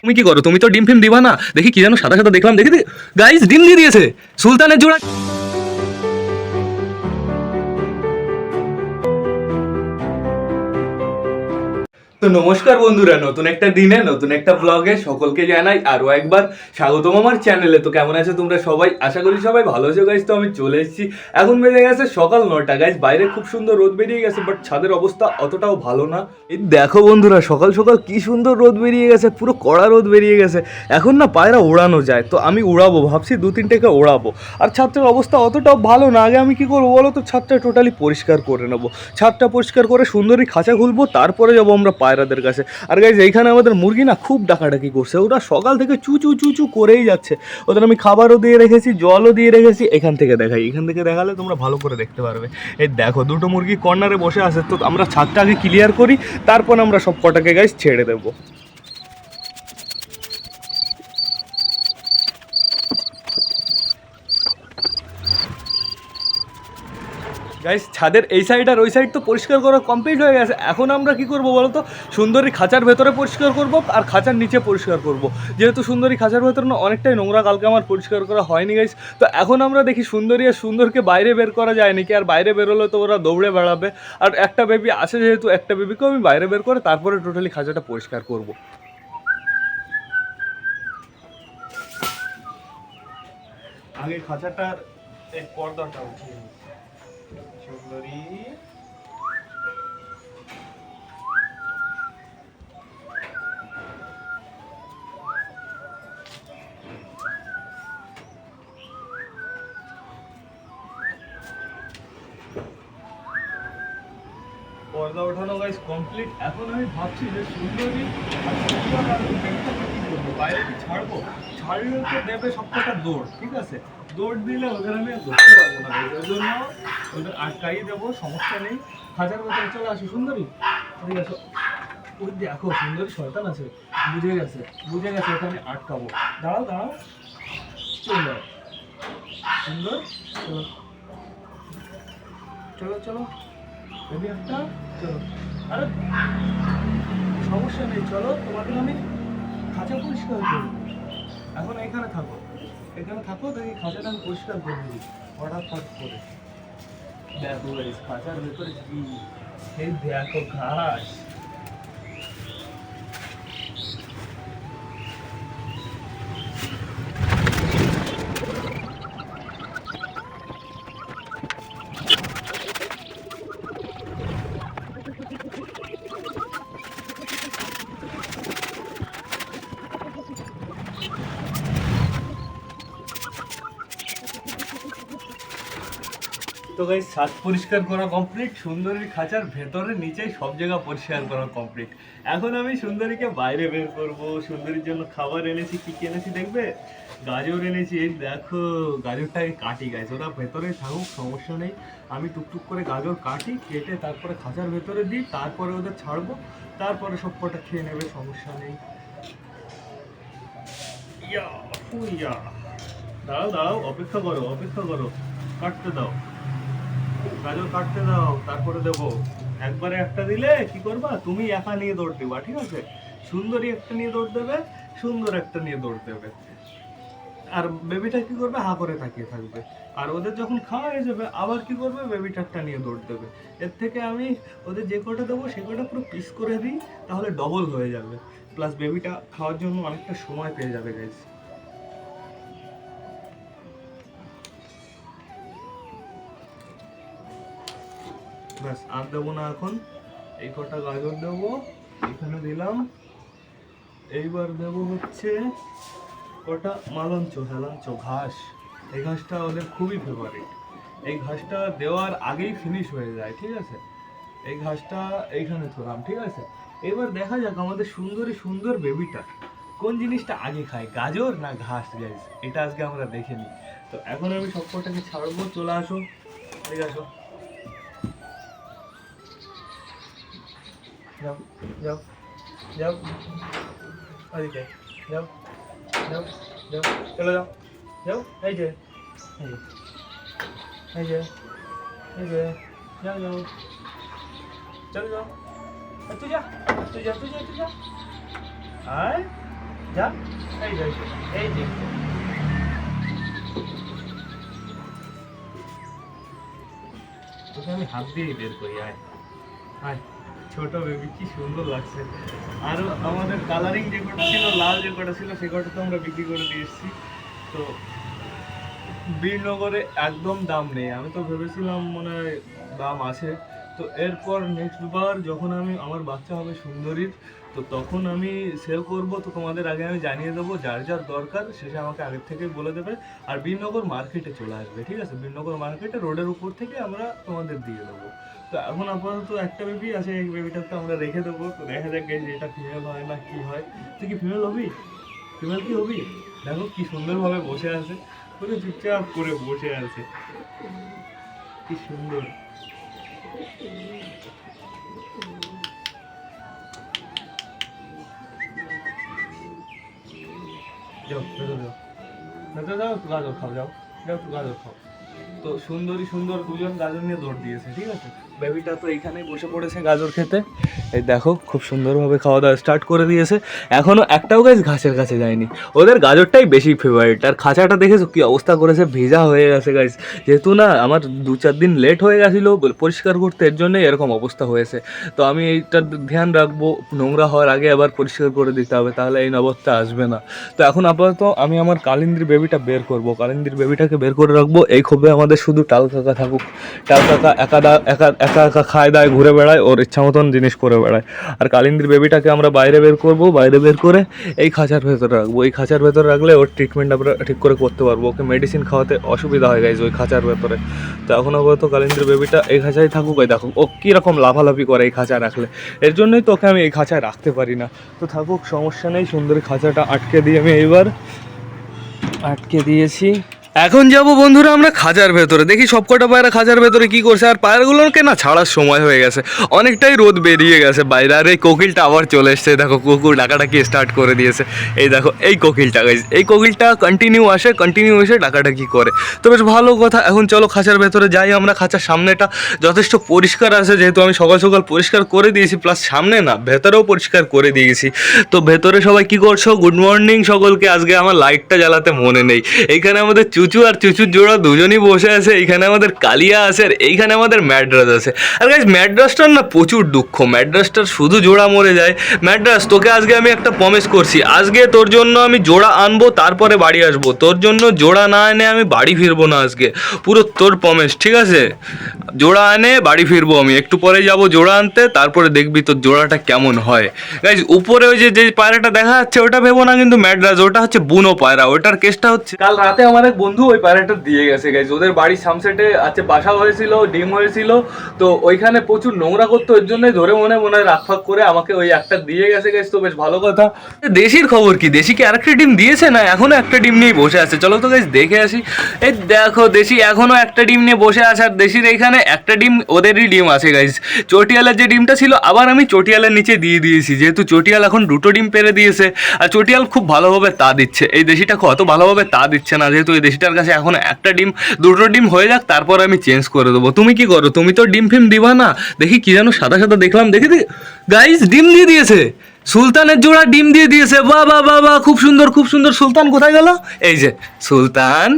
তুমি কি করো? তুমি তো ডিম ফিম দিবা না? দেখি কি যেন সাদা সাদা দেখলাম। দেখি গাইস ডিম দিয়ে দিয়েছে। সুলতানের জোড়া তো নমস্কার বন্ধুরা, নতুন একটা দিনে, নতুন একটা ব্লগে সকলকে জানাই আরও একবার স্বাগতম আমার চ্যানেলে তো কেমন আছো তোমরা সবাই? আশা করি সবাই ভালো আছো গাইজ তো আমি চলে এসেছি। এখন বেজে গেছে সকাল নটা গাইজ বাইরে খুব সুন্দর রোদ বেরিয়ে গেছে বাট ছাদের অবস্থা অতটাও ভালো না। এই দেখো বন্ধুরা, সকাল সকাল কি সুন্দর রোদ বেরিয়ে গেছে, পুরো কড়া রোদ বেরিয়ে গেছে। এখন না পায়রা ওড়ানো যায়, তো আমি উড়াবো ভাবছি দু তিনটেকে ওড়াবো। আর ছাদটার অবস্থা অতটাও ভালো না। আগে আমি কি করব বলো তো? ছাদটা টোটালি পরিষ্কার করে নেব। ছাদটা পরিষ্কার করে সুন্দরী খাঁচা খুলবো, তারপরে যাব আমরা পায়রাদের কাছে। আর গাইজ এইখানে আমাদের মুরগি না খুব ডাকাডাকি করছে। ওরা সকাল থেকে চু চু চু চু করেই যাচ্ছে। ওদের আমি খাবারও দিয়ে রেখেছি, জলও দিয়ে রেখেছি, এখান থেকে দেখাই। এখান থেকে দেখালে তোমরা ভালো করে দেখতে পারবে। এই দেখো, দুটো মুরগি কর্নারে বসে আছে। তো আমরা ছাদটা আগে ক্লিয়ার করি, তারপর আমরা সব কটাকে গাইজ ছেড়ে দেবো। গাইস ছাদের এই সাইড আর ওই সাইড তো পরিষ্কার করা কমপ্লিট হয়ে গেছে। এখন আমরা কি করব বলো তো? সুন্দরী খাঁচার ভেতরে পরিষ্কার করব আর খাঁচার নিচে পরিষ্কার করব। যেহেতু সুন্দরী খাঁচার ভেতরে না অনেকটাই নোংরা কালকে আমার পরিষ্কার করা হয়নি গাইস তো এখন আমরা দেখি সুন্দরী আর সুন্দরকে বাইরে বের করা যায় নাকি আর বাইরে বেরোলে তো ওরা দৌড়ে বেড়াবে। আর একটা বেবি আছে যেহেতু, একটা বেবিকেও আমি বাইরে বের করে তারপরে টোটালি খাঁচাটা পরিষ্কার করব। আগে খাঁচাটার পর্দাটা উঠিয়ে পর্দা ওঠানো গাইস কমপ্লিট এখন আমি ভাবছি যে সুন্দরী? বাইরে কি ছাড়বো? ছাড়লে তো দেবে সবকটা দৌড় ঠিক আছে? দৌড় দিলে ওদের আমি ধরতে পারব না। ওই জন্য ওদের আটকাই দেবো, সমস্যা নেই। হাজার ভেতরে চলে আসো, সুন্দরী। ঠিক আছে। ওই দেখো, সুন্দরী শয়তান আছে। বুঝে গেছে বুঝে গেছে ওটা আমি আটকাবো। দাঁড়াও দাঁড়াও। চলে যাও। সুন্দর, চলো। চলো চলো। বেবি একটা, চলো। আরে, সমস্যা নেই, চলো। তোমাকে আমি খাঁচা পরিষ্কার করব এখন এখানে থাকো। এখানে থাকো দেখি খাঁচাটা আমি পরিষ্কার করে দিই হঠাৎ করে। দেখো এই খাঁচার ভেতরে কি? এই দেখো ঘাস। তো গাই ছাদ পরিষ্কার করা কমপ্লিট সুন্দরীর খাঁচার ভেতরে নিচে সব জায়গা পরিষ্কার করা কমপ্লিট এখন আমি সুন্দরীকে বাইরে বের করব, সুন্দরীর জন্য খাবার এনেছি, কি কি এনেছি দেখবে? গাজর এনেছি, এই দেখো গাজরটাকে কাটি গাইছে ওরা ভেতরে থাকুক, সমস্যা নেই। আমি টুকটুক করে গাজর কাটি, কেটে তারপরে খাঁচার ভেতরে দিই, তারপরে ওদের ছাড়বো, তারপরে সব কটা খেয়ে নেবে, সমস্যা নেই। ইয়া দাঁড়াও দাঁড়াও, অপেক্ষা করো অপেক্ষা করো, কাটতে দাও। গাজর কাটতে দাও, তারপরে দেবো। একবারে একটা দিলে কি করবা? তুমি একা নিয়ে দৌড় দিবা, ঠিক আছে? সুন্দরী একটা নিয়ে দৌড় দেবে, সুন্দর একটা নিয়ে দৌড় দেবে। আর বেবিটা কি করবে? হা করে তাকিয়ে থাকবে। আর ওদের যখন খাওয়া হয়ে যাবে, আবার কি করবে? বেবিটারটা নিয়ে দৌড় দেবে। এর থেকে আমি ওদের যে কটা দেবো, সে কটা পুরো পিস করে দিই, তাহলে ডবল হয়ে যাবে। প্লাস বেবিটা খাওয়ার জন্য অনেকটা সময় পেয়ে যাবে গাইজ ব্যাস, আর দেবো না এখন। এই কটা গাজর দেবো, এখানে দিলাম। এইবার দেবো হচ্ছে কটা মালঞ্চ, হেলাঞ্চ ঘাস। এই ঘাসটা ওদের খুবই ফেভারিট এই ঘাসটা দেওয়ার আগেই ফিনিশ হয়ে যায়, ঠিক আছে? এই ঘাসটা এইখানে থোলাম ঠিক আছে? এবার দেখা যাক আমাদের সুন্দরী সুন্দর বেবিটা কোন জিনিসটা আগে খায়, গাজর না ঘাস গাইজ এটা আজকে আমরা দেখে নিই। তো এখন আমি সব কটাকে ছাড়বো, চলে আসো ঠিক আসো। যাও যাও যাও ওদিকে যাও যাও যাও চলে যাও যাও এই যে এই যে এই যে এই যে যাও যাও চলে যাও তুই যা তুই যা তুই যা তুই যা আয় যা এই যা এই যে তোকে আমি হাত দিয়ে বের করি, আয়। আয়। ছোট বেবি কি সুন্দর লাগছে। আর আমাদের কালারিং যে কটা ছিল, লাল যে কটা ছিল, সে কটা তো আমরা বিক্রি করে দিয়ে এসেছি। তো বীরনগরে একদম দাম নেই। আমি তো ভেবেছিলাম মনে হয় দাম আছে। তো এরপর নেক্সট বার যখন আমি, আমার বাচ্চা হবে সুন্দরীর, তো তখন আমি সেল করব। তো তোমাদের আগে আমি জানিয়ে দেবো যার যার দরকার সেটা আমাকে আগের থেকে বলে দেবে। আর বীরনগর মার্কেটে চলে আসবে, ঠিক আছে? বীরনগর মার্কেটে রোডের উপর থেকে আমরা তোমাদের দিয়ে দেবো। তো এখন আপাতত একটা বেবি আছে, এই বেবিটা তো আমরা রেখে দেবো। তো দেখা যাক যে এটা ফিমেল হয় না কি হয়। তুই কি ফিমেল হবি? ফিমেল কি হবি? দেখো কি সুন্দরভাবে বসে আছে। পুরো চুপচাপ করে বসে আছে। কি সুন্দর। যাও, ভেতরে যাও। যাও যাও। যাও তো সুন্দরী সুন্দর দুজন গাজর নিয়ে দৌড় দিয়েছে, ঠিক আছে? বেবিটা তো এইখানেই বসে পড়েছে গাজর খেতে। এই দেখো, খুব সুন্দরভাবে খাওয়া দাওয়া স্টার্ট করে দিয়েছে। এখনও একটাও গাছ ঘাসের কাছে যায়নি। ওদের গাজরটাই বেশি ফেভারিট আর খাঁচাটা দেখেছ কি অবস্থা করেছে? ভেজা হয়ে গেছে গাছ যেহেতু না আমার দু চার দিন লেট হয়ে গেছিল পরিষ্কার করতে, এর জন্যই এরকম অবস্থা হয়েছে। তো আমি এইটার ধ্যান রাখব, নোংরা হওয়ার আগে আবার পরিষ্কার করে দিতে হবে, তাহলে এই নবস্থা আসবে না। তো এখন আপাতত আমি আমার কালিন্দির বেবিটা বের করব। কালিন্দির বেবিটাকে বের করে রাখব। এই ক্ষোভে আমাদের শুধু টাল কাকা থাকুক। টাল কাকা একা একা একা একা খায় দায় ঘুরে বেড়ায়, ওর ইচ্ছা মতন জিনিস করে বেড়ায়। আর কালিন্দির বেবিটাকে আমরা বাইরে বের করব, বাইরে বের করে এই খাঁচার ভেতরে রাখব। এই খাঁচার ভেতরে রাখলে ওর ট্রিটমেন্ট আমরা ঠিক করে করতে পারব। ওকে মেডিসিন খাওয়াতে অসুবিধা হয়ে গেছে ওই খাঁচার ভেতরে। তো এখন আপাতত কালিন্দির বেবিটা এই খাঁচায় থাকুক, ওই দেখো, ও কীরকম লাফালাফি করে এই খাঁচায় রাখলে। এর জন্যই তো ওকে আমি এই খাঁচায় রাখতে পারি না। তো থাকুক, সমস্যা নেই, সুন্দরী খাঁচাটা আটকে দিই আমি এইবার আটকে দিয়েছি। এখন যাব বন্ধুরা আমরা খাঁচার ভেতরে। দেখি সবকটা পায়রা খাঁচার ভেতরে কি করছে। আর পায়রাগুলোকে না ছাড়ার সময় হয়ে গেছে। অনেকটাই রোদ বেরিয়ে গেছে বাইরে। আর এই কোকিলটা আবার চলে এসছে। দেখো, কুকুর ডাকাডাকি স্টার্ট করে দিয়েছে। এই দেখো, এই কোকিলটা এই কোকিলটা কন্টিনিউ আসে কন্টিনিউ এসে ডাকাডাকি করে। তো বেশ ভালো কথা। এখন চলো খাঁচার ভেতরে যাই আমরা। খাঁচার সামনেটা যথেষ্ট পরিষ্কার আছে। যেহেতু আমি সকাল সকাল পরিষ্কার করে দিয়েছি প্লাস সামনে না ভেতরেও পরিষ্কার করে দিয়েছি। তো ভেতরে সবাই কি করছ? গুড মর্নিং সকলকে। আজকে আমার লাইটটা জ্বালাতে মনে নেই। এইখানে আমাদের চুচু আর চুচুর জোড়া দুজনই বসে আছে, এইখানে আমাদের কালিয়া আছে আর এইখানে আমাদের ম্যাড্রাস আছে। আর গাইজ ম্যাড্রাসটার না প্রচুর দুঃখ, ম্যাড্রাসটার শুধু জোড়া মরে যায়। ম্যাড্রাস, তোকে আজকে আমি একটা প্রমিস করছি, আজকে তোর জন্য আমি জোড়া আনব, তারপরে বাড়ি আসব। তোর জন্য জোড়া না এনে আমি বাড়ি ফিরবো না আজকে, পুরো তোর প্রমিস ঠিক আছে? জোড়া আনে বাড়ি ফিরবো আমি, একটু পরে যাব জোড়া আনতে, তারপরে দেখবি তোর জোড়াটা কেমন হয়। গাইজ উপরে ওই যে যে পায়রাটা দেখা যাচ্ছে, ওটা ভেবো না কিন্তু ম্যাড্রাস, ওটা হচ্ছে বুনো পায়রা, ওটার কেসটা হচ্ছে কাল রাতে আমার এক বন্ধু ওই পায়রাটা দিয়ে গেছে গাইজ ওদের বাড়ির সামসেটে আছে বাসা হয়েছিল, ডিম হয়েছিল, তো ওইখানে প্রচুর নোংরা করতো, এর জন্যই ধরে মনে মনে হয় রাগ ফাক করে আমাকে ওই একটা দিয়ে গেছে গাইজ তো বেশ ভালো কথা। দেশির খবর কি? দেশি কি আরেকটা ডিম দিয়েছে না এখনও একটা ডিম নিয়ে বসে আছে? চলো তো গাইজ দেখে আসি। এই দেখো, দেশি এখনও একটা ডিম নিয়ে বসে আছে, আর দেশির এইখানে একটা ডিম ওদেরই ডিম আছে গাইজ চটিয়ালের যে ডিমটা ছিল, আবার আমি চটিয়ালের নিচে দিয়ে দিয়েছি, যেহেতু চটিয়াল এখন দুটো ডিম পেরে দিয়েছে, আর চটিয়াল খুব ভালোভাবে তা দিচ্ছে। এই দেশিটা কত ভালোভাবে তা দিচ্ছে না, যেহেতু এই দেশিটার কাছে এখন একটা ডিম, দুটো ডিম হয়ে যাক, তারপর আমি চেঞ্জ করে দেবো। তুমি কি করো? তুমি তো ডিম ফিম দিবা না? দেখি কি যেন সাদা সাদা দেখলাম। দেখি গাইজ ডিম দিয়ে দিয়েছে। সুলতানের জোড়া ডিম দিয়ে দিয়েছে। বাহ বা বা বা খুব সুন্দর খুব সুন্দর। সুলতান কোথায় গেল? এই যে, সুলতান,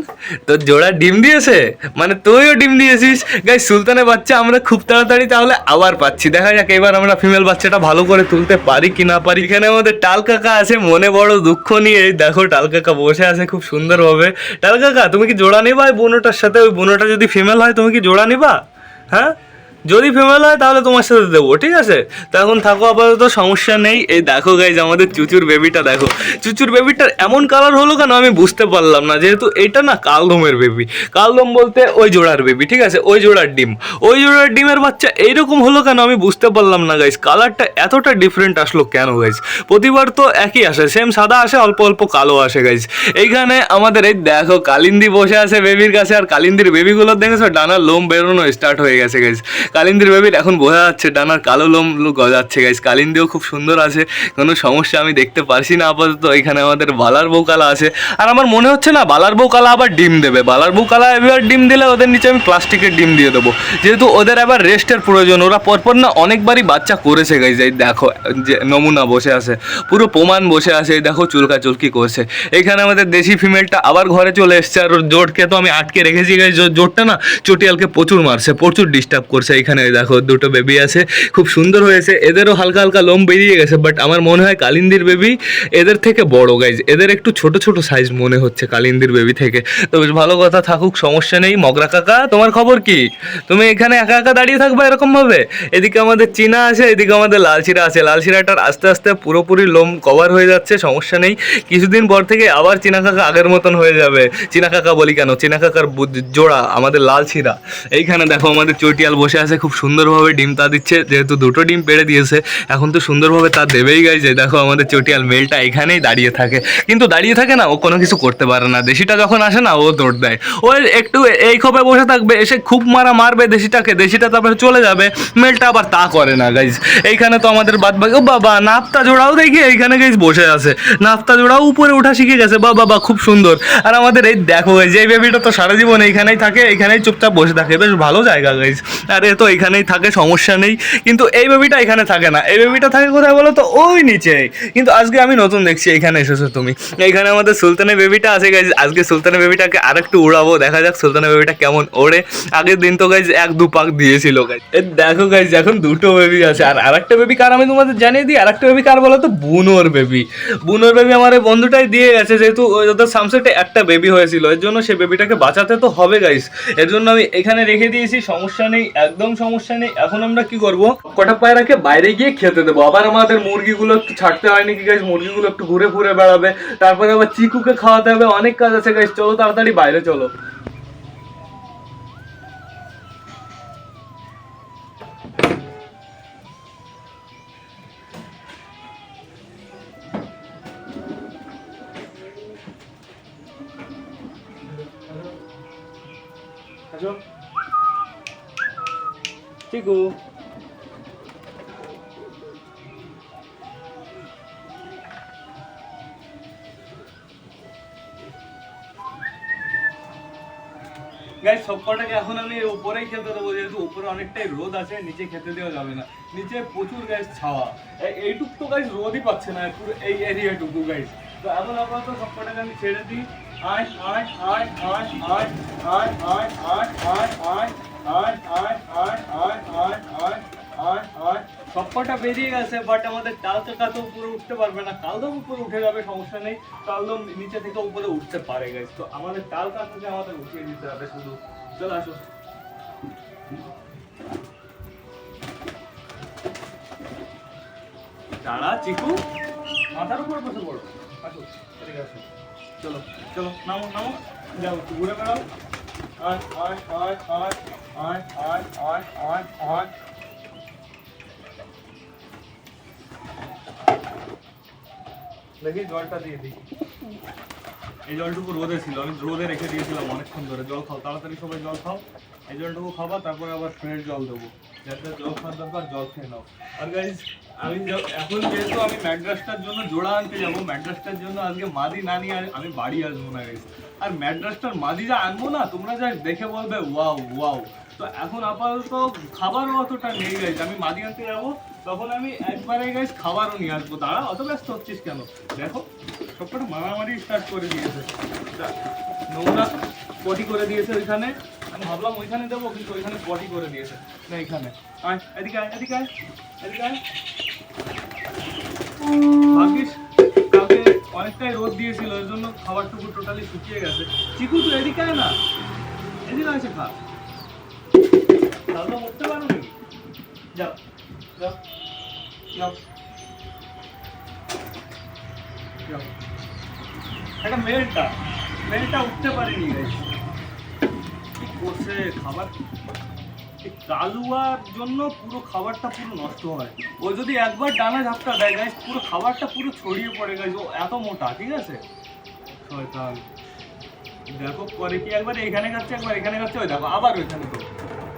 তোর জোড়া ডিম দিয়েছে? মানে তুইও ডিম দিয়েছিস? গাই সুলতানের বাচ্চা আমরা খুব তাড়াতাড়ি তাহলে আবার পাচ্ছি। দেখা যাক, এবার আমরা ফিমেল বাচ্চাটা ভালো করে তুলতে পারি কি না পারি। এখানে আমাদের টাল কাকা আছে, মনে বড় দুঃখ নিয়ে। দেখো, টাল কাকা বসে আছে খুব সুন্দরভাবে। টাল কাকা, তুমি কি জোড়া নিবা ওই বোনোটার সাথে, ওই বোনোটা যদি ফিমেল হয়, তুমি কি জোড়া নিবা? হ্যাঁ? যদি ফিমেল হয়, তাহলে তোমার সাথে দেবো, ঠিক আছে? তো এখন থাকো, আপাতত সমস্যা নেই। এই দেখো গাইজ আমাদের চুচুর বেবিটা দেখো। চুচুর বেবিটার এমন কালার হলো কেন আমি বুঝতে পারলাম না, যেহেতু এটা না কালদমের বেবি কালদম বলতে ওই জোড়ার বেবি ঠিক আছে? ওই জোড়ার ডিম। ওই জোড়ার ডিমের বাচ্চা এইরকম হলো কেন আমি বুঝতে পারলাম না গাইজ কালারটা এতটা ডিফারেন্ট আসলো কেন গাইজ প্রতিবার তো একই আসে সেম সাদা আসে, অল্প অল্প কালো আসে গাইজ এইখানে আমাদের এই দেখো, কালিন্দি বসে আছে বেবির কাছে, আর কালিন্দির বেবিগুলো দেখেছ? ডানার লোম বেরোনো স্টার্ট হয়ে গেছে গাইজ কালিন্দির বেবির এখন বোঝা যাচ্ছে ডানার কালো লোম গজাচ্ছে গাইস কালিন্দিও খুব সুন্দর আছে, কোনো সমস্যা আমি দেখতে পারছি না আপাতত, এখানে আমাদের বালার বউকালা আছে। আর আমার মনে হচ্ছে না, বালার বউকালা আবার ডিম দেবে। বালার বউকালা এবার ডিম দিলে ওদের নিচে আমি প্লাস্টিকের ডিম দিয়ে দেবো। যেহেতু ওদের আবার রেস্টের প্রয়োজন, ওরা পরপর না অনেকবারই বাচ্চা করেছে গাইজ এই দেখো, যে নমুনা বসে আছে, পুরো প্রমাণ বসে আছে, এই দেখো চুলকা চুলকি করছে। এখানে আমাদের দেশি ফিমেলটা আবার ঘরে চলে এসছে, আর জোটকে তো আমি আটকে রেখেছি গাইজ জোটটা না চটিয়ালকে প্রচুর মারছে, প্রচুর ডিস্টার্ব করছে এখানে দেখো দুটো বেবি আছে, খুব সুন্দর হয়েছে। এদেরও হালকা হালকা লোম বেরিয়ে গেছে বাট আমার মনে হয় কালিন্দির বেবি এদের থেকে বড় গাইজ এদের একটু ছোট ছোট সাইজ মনে হচ্ছে কালিন্দির বেবি থেকে। তো বেশ ভালো কথা থাকুক, সমস্যা নেই। মগরা কাকা, তোমার খবর কি? তুমি এখানে একা একা দাঁড়িয়ে থাকবে এরকম ভাবে এদিকে আমাদের চীনা আছে, এদিকে আমাদের লাল শিরা আছে। লাল শিরাটার আস্তে আস্তে পুরোপুরি লোম কভার হয়ে যাচ্ছে, সমস্যা নেই। কিছুদিন পর থেকে আবার চীনা কাকা আগের মতন হয়ে যাবে। চীনা কাকা বলি কেন? চীনা কাকার জোড়া, আমাদের লাল শিরা এইখানে দেখো আমাদের চটিয়াল বসে আছে। খুব সুন্দরভাবে ডিম তা দিচ্ছে, যেহেতু দুটো ডিম পেড়ে দিয়েছে, এখন তো সুন্দরভাবে তা দেবেই গাই যে দেখো আমাদের চটিয়াল মেলটা এখানেই দাঁড়িয়ে থাকে। কিন্তু দাঁড়িয়ে থাকে না, ও কোনো কিছু করতে পারে না। দেশিটা যখন আসে না, ও দৌড় দেয়। ও একটু এই খোপে বসে থাকবে, এসে খুব মারা মারবে দেশিটাকে। দেশিটা তারপরে চলে যাবে। মেলটা আবার তা করে না গাইজ এইখানে তো আমাদের বাদ বাকি ও বাবা, নাফতা জোড়াও দেখি, এইখানে গাইজ বসে আছে। নাফতা জোড়াও উপরে ওঠা শিখে গেছে। বা বাবা খুব সুন্দর। আর আমাদের এই দেখো গাইজ এই বেবিটা তো সারা জীবন এইখানেই থাকে, এইখানেই চুপচাপ বসে থাকে। বেশ ভালো জায়গা গাইজ আর এ তো এইখানেই থাকে, সমস্যা নেই। কিন্তু এই বেবিটা এখানে থাকে না। এই বেবিটা থাকে কোথায় বলো তো? ওই নিচে। কিন্তু আজকে আমি নতুন দেখছি এইখানে এসেছ তুমি। এইখানে আমাদের সুলতানের বেবিটা আছে গাইজ আজকে সুলতানের বেবিটাকে আরেকটু উড়াবো। দেখা যাক সুলতানের বেবিটা কেমন ওড়ে। আগের দিন তো গাইজ এক দু পাক দিয়েছিল গাইজ দেখো গাইজ এখন দুটো বেবি আছে। আর আরেকটা বেবি কার? আমি তোমাদের জানিয়ে দিই, আরেকটা বেবি কার বলো তো? বুনোর বেবি। বুনোর বেবি আমার এই বন্ধুটাই দিয়ে গেছে। যেহেতু ওদের সামসেটে একটা বেবি হয়েছিল, এর জন্য সে বেবিটাকে বাঁচাতে তো হবে গাইস এর জন্য আমি এখানে রেখে দিয়েছি, সমস্যা নেই, একদম। সমস্যা নেই। এখন আমরা কি করব? কটা পায়রাকে বাইরে গিয়ে খেতে দেবো। আবার আমাদের মুরগিগুলো একটু ছাড়তে হয়নি কি গাইস মুরগিগুলো একটু ঘুরে ঘুরে বেড়াবে। তারপরে আবার চিকুকে খাওয়াতে হবে। অনেক কাজ আছে গাছ চলো তাড়াতাড়ি বাইরে চলো। গাইস সবকটাকে এখন আমি উপরেই খেতে দেবো যেহেতু উপরে অনেকটাই রোদ আছে নিচে খেতে দেওয়া যাবে না নিচে প্রচুর গাইস ছাওয়া এই- এইটুক তো গাইস রোদই পাচ্ছে না পুরো এই এরিয়াটুকু গাইস তো এখন আপাতত সবকটাকে আমি ছেড়ে দিই আয় আয় আয় আয় আয় আয় আয় আয় আয় আয় আয় আয় আয় আয় আয় আয় আয় আয় সবকটা বেরিয়ে গেছে বাট আমাদের ডাল কাকা তো উপরে উঠতে পারবে না। কালদম উপরে উঠে যাবে, সমস্যা নেই। কালদম নিচে থেকে উপরে উঠতে পারে গাইস তো আমাদের ডাল কাকাকে আমাদের উঠিয়ে দিতে হবে শুধু। চলে আসো। দাঁড়া, চিকু। মাথার উপর বসে পড়ো। আসো, এদিকে আসো। চলো চলো, নামো নামো। যাও ঘুরে বেড়াও। আয় আয় আয় আয় আয় আয় আয় আয় আয়। দেখি জলটা দিয়ে দিই। এই জলটুকু রোদে ছিল, আমি রোদে রেখে দিয়েছিলাম অনেকক্ষণ ধরে। জল খাও, তাড়াতাড়ি সবাই জল খাও। এই জলটুকু খাবা, তারপরে আবার ফ্রেশ জল দেবো। দরকার, জল খেয়ে নাও। আর আমি এখন যেহেতু আমি ম্যাড্রাসটার জন্য জোড়া আনতে যাব জন্য আজকে মাদি না নিয়ে আমি বাড়ি আসব না আর ম্যাড্রাসটার যা আনব না, তোমরা যা দেখে বলবে, ওয়াও ওয়াও। তো এখন আপাতত খাবারও অতটা নেই গাইজ আমি মাদি আনতে যাব, তখন আমি একবারে গাইজ খাবারও নিয়ে আসব। দাঁড়া, অত ব্যস্ত হচ্ছিস কেন? দেখো, সবকটা মারামারি স্টার্ট করে দিয়েছে। নোংরা পটি করে দিয়েছে ওইখানে। ভাবলাম ওইখানে দেবো, কিন্তু ওইখানে পটি করে দিয়েছে না, এখানে। কালকে অনেকটাই রোদ দিয়েছিল এর জন্য খাবারটুকু টোটালি শুকিয়ে গেছে। চিকু তো এদিকে আয় না। এদিকে আছে খা। পারো নি। যাও একটা মেলটা মেলটা উঠতে পারেনি, guys। করছে খাবার কালুয়ার জন্য পুরো খাবারটা পুরো নষ্ট হয়। ও যদি একবার ডানা ঝাপটা দেয় গাইস পুরো খাবারটা পুরো ছড়িয়ে পড়ে গাইস ও এত মোটা, ঠিক আছে? শয়তান। দেখো পরে কি একবার, এখানে খাচ্ছে, একবার এখানে খাচ্ছে, ওই দেখো, আবার ওইখানে তো।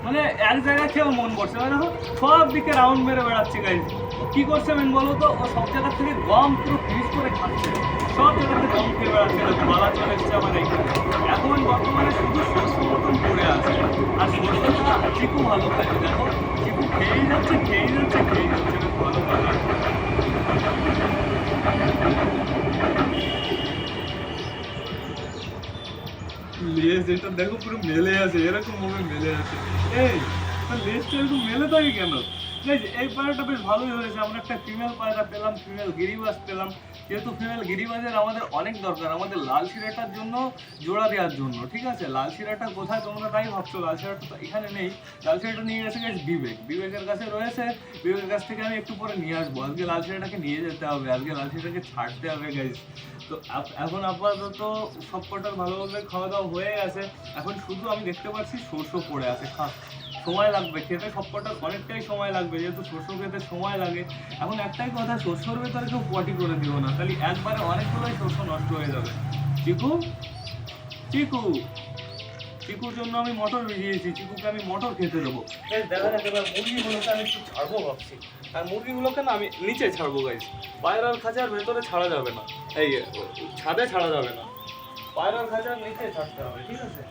মানে এক জায়গায় খেয়েও মন করছে মানে দেখো, সব দিকে রাউন্ড মেরে বেড়াচ্ছে গাইজ কি করছে মেন বলো তো? ও সব জায়গা থেকে গম পুরো ফিনিশ করে খাচ্ছে। বেড়াচ্ছে দেখো পুরো মেলে আছে এরকম ভাবে মেলে আছে। এই লেজটা এরকম মেলে থাকে কেন? এই পায়রাটা বেশ ভালোই হয়েছে, আমরা একটা ফিমেল পায়রা পেলাম ফিমেল গিরিবাজ পেলাম। যেহেতু ফিমেল গিরিবাজের আমাদের অনেক দরকার, আমাদের লাল শিরাটার জন্য জোড়া দেওয়ার জন্য, ঠিক আছে? লাল শিরাটা কোথায় তোমরা তাই ভাবছ? লাল শিরাটা তো এখানে নেই। লাল শিরাটা নিয়ে গেছে গেছে বিবেক। বিবেকের কাছে রয়েছে। বিবেকের কাছ থেকে আমি একটু পরে নিয়ে আসব। আজকে লাল শিরাটাকে নিয়ে যেতে হবে। আজকে লাল শিরাটাকে ছাড়তে হবে গাইজ তো এখন আপাতত সব কটার ভালোভাবে খাওয়া দাওয়া হয়ে গেছে। এখন শুধু আমি দেখতে পাচ্ছি শস্য পড়ে আছে। খা সময় লাগবে, খেতে সবকটা অনেকটাই সময় লাগবে, যেহেতু শস্য খেতে সময় লাগে। এখন একটাই কথা শস্যর ভেতরে কেউ পটি করে দিও না তাহলে একবারে অনেকগুলোই শস্য নষ্ট হয়ে যাবে। চিকু? চিকু? চিকুর জন্য আমি মটর ভিজিয়েছি, চিকুকে আমি মটর খেতে দেবো। দেখা যাক মুরগিগুলোকে আমি একটু ছাড়বো ভাবছি। আর মুরগিগুলোকে না আমি নিচে ছাড়বো গাইছি পায়রার খাঁচার ভেতরে ছাড়া যাবে না। এই, ছাদে ছাড়া যাবে না। পায়রার খাঁচার নিচে ছাড়তে হবে, ঠিক আছে?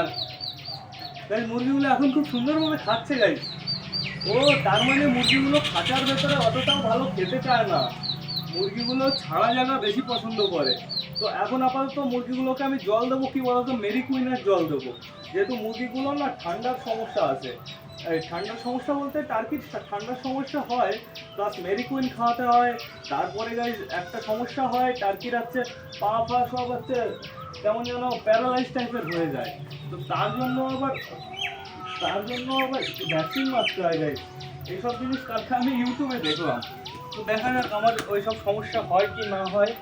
আর গাইস মুরগিগুলো এখন খুব সুন্দরভাবে খাচ্ছে গাইস ও, তার মানে মুরগিগুলো খাঁচার ভেতরে অতটাও ভালো খেতে চায় না। মুরগিগুলো ছাড়া জায়গা বেশি পছন্দ করে। তো এখন আপাতত মুরগিগুলোকে আমি জল দেবো, কি বলতো মেরি কুইনের জল দেবো। যেহেতু মুরগিগুলো না ঠান্ডার সমস্যা আছে। ঠান্ডার সমস্যা বলতে টার্কির ঠান্ডার সমস্যা হয় প্লাস মেরি কুইন খাওয়াতে হয়। তারপরে গাইজ একটা সমস্যা হয় টার্কির হচ্ছে পা পা সব হচ্ছে কেমন যেন প্যারালাইজ টাইপের হয়ে যায়। তো তার জন্য আবার তার জন্য আবার ভ্যাকসিন মারতে হয় গাইজ এইসব জিনিস কালকে আমি ইউটিউবে দেখলাম। তো দেখা যাক আমার ওইসব সমস্যা হয় কি না হয়।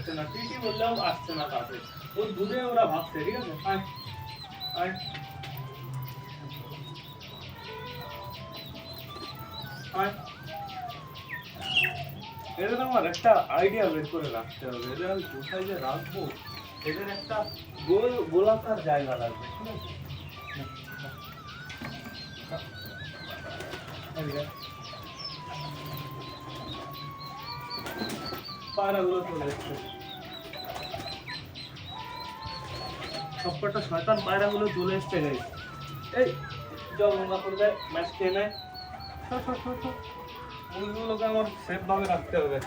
হচ্ছে না টি টি বললেও আসছে না কাছে ও দূরে ওরা ভাবছে, ঠিক আছে? আয় একটা আইডিয়া বের করে রাখতে হবে। আমি কোথায় যে রাখব? এদের একটা গোল, গোলাকার জায়গা লাগবে, ঠিক আছে। পায়রাগুলো চলে এসছে। সবকটা শয়তান পায়রাগুলো চলে এসছে এই জল নোংরা করবে ম্যাচ খেয়ে নেয়। মুরগিগুলোকে আমার সেফ ভাবে রাখতে হবে।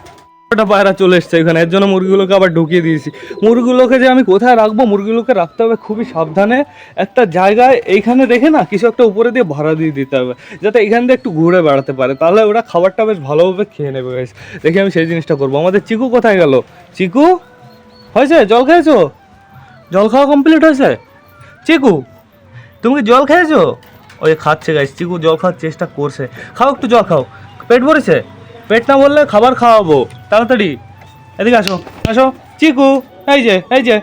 একটা পায়রা চলে এসছে এখানে, এর জন্য মুরগিগুলোকে আবার ঢুকিয়ে দিয়েছি। মুরগিগুলোকে যে আমি কোথায় রাখব, মুরগিগুলোকে রাখতে হবে খুবই সাবধানে। একটা জায়গায়, এইখানে রেখে না কিছু একটা উপরে দিয়ে ভাড়া দিয়ে দিতে হবে, যাতে এখান দিয়ে একটু ঘুরে বেড়াতে পারে। তাহলে ওরা খাবারটা বেশ ভালোভাবে খেয়ে নেবে, guys। দেখি আমি সেই জিনিসটা করব। আমাদের চিকু কোথায় গেল? চিকু? হয়েছে? জল খেয়েছো? জল খাওয়া কমপ্লিট হয়েছে? চিকু, তুমি কি জল খেয়েছো? ওই খাচ্ছে গাইস চিকু জল খাওয়ার চেষ্টা করছে। খাও একটু জল খাও। পেট ভরেছে? পেট না বললে খাবার খাওয়াবো। তাড়াতাড়ি। এদিকে আসো আসো। চিকু, এই যে এই যে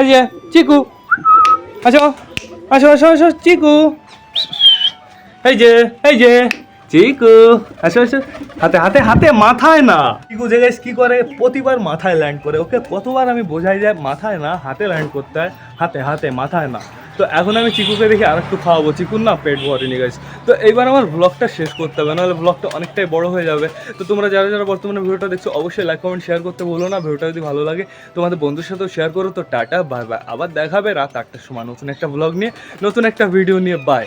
এই যে, চিকু। আসো আসো আসো আসো, চিকু। এই যে এই যে। চিকু আসো আসো। হাতে হাতে হাতে মাথায় না। চিকু যে guys কি করে? প্রতিবার মাথায় ল্যান্ড করে। ওকে কতবার আমি বোঝাই যায় মাথায় না, হাতে ল্যান্ড করতে হয়। হাতে হাতে, মাথায় না। তো এখন আমি চিকুকে দেখি আর একটু খাওয়াবো। চিকুর না পেট ভরেনি গাইস তো এইবার আমার ব্লগটা শেষ করতে হবে, নাহলে ব্লগটা অনেকটাই বড় হয়ে যাবে। তো তোমরা যারা যারা বর্তমানে ভিডিওটা দেখছ, অবশ্যই লাইক কমেন্ট শেয়ার করতে বলো না। ভিডিওটা যদি ভালো লাগে, তোমাদের বন্ধুর সাথেও শেয়ার করো। তো টাটা বাই বাই আবার দেখাবে রাত আটটার সময় নতুন একটা ব্লগ নিয়ে। নতুন একটা ভিডিও নিয়ে। বাই